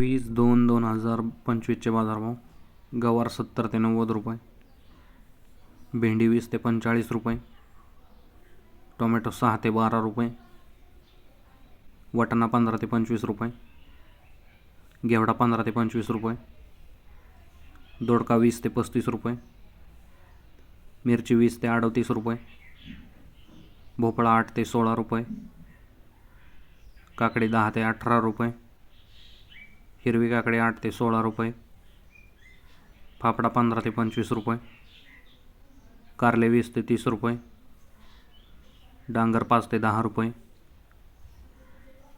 वीस दोन दोन हजार पंचवीसचे बाजारभाव. गवार सत्तर ते नव्वद रुपये. भेंडी वीस ते पंचेचाळीस रुपये. टोमॅटो सहा ते बारा रुपये. वाटाणा पंधरा ते पंचवीस रुपये. घेवडा पंधरा ते पंचवीस रुपये. दोडका वीस ते पस्तीस रुपये. मिरची वीस ते अडतीस रुपये. भोपळा आठ ते सोळा रुपये. काकडी दहा ते अठरा रुपये. हिरवी काकडी आठ ते सोळा रुपये. फाफडा पंधरा ते पंचवीस रुपये. कारले वीस ते तीस रुपये. डांगर पाच ते दहा रुपये.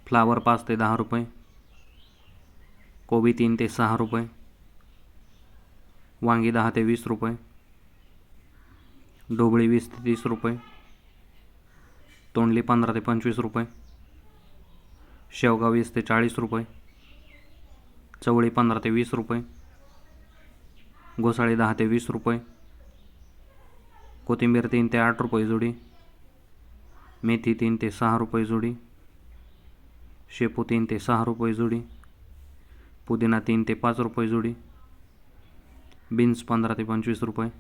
फ्लावर पाच ते दहा रुपये. कोबी तीन ते सहा रुपये. वांगी दहा ते वीस रुपये. ढोबळी वीस ते तीस रुपये. तोंडली पंधरा ते पंचवीस रुपये. शेवगा वीस ते चाळीस रुपये. चवळी पंधरा ते वीस रुपये. घोसाळी दहा ते वीस रुपये. कोथिंबीर तीन ते आठ रुपये जुडी. मेथी तीन ते सहा रुपये जोडी. शेपू तीन ते सहा रुपये जुडी. पुदिना तीन ते पाच रुपये जोडी. बीन्स पंधरा ते पंचवीस रुपये.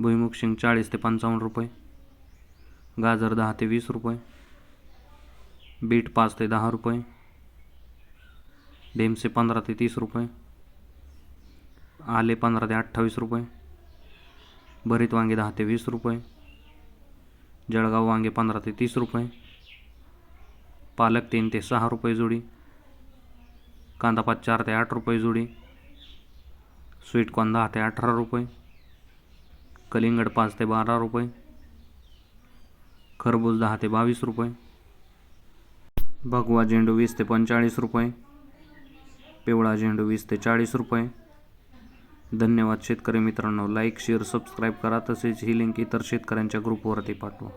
भुईमुग शेंग चाळीस ते पंचावन्न रुपये. गाजर दहा ते वीस रुपये. बीट पाच ते दहा रुपये. डेमसे पंधरा ते तीस रुपये. आले पंधरा ते अठ्ठावीस रुपये. भरीत वांगे दहा ते वीस रुपये. जळगाव वांगे पंधरा ते तीस रुपये. पालक तीन ते सहा रुपये जोडी. कांदापात चार ते आठ रुपये जोडी. स्वीटकॉर्न दहा ते अठरा रुपये. कलिंगड पाच ते बारा रुपये. खरबूज दहा ते बावीस रुपये. भगवा झेंडू वीस ते पंचेचाळीस रुपये. पिवळा झेंडू वीस ते चाळीस रुपये. धन्यवाद शेतकरी मित्रांनो. लाईक शेअर सबस्क्राईब करा. तसेच ही लिंक इतर शेतकऱ्यांच्या ग्रुपवरती पाठवा.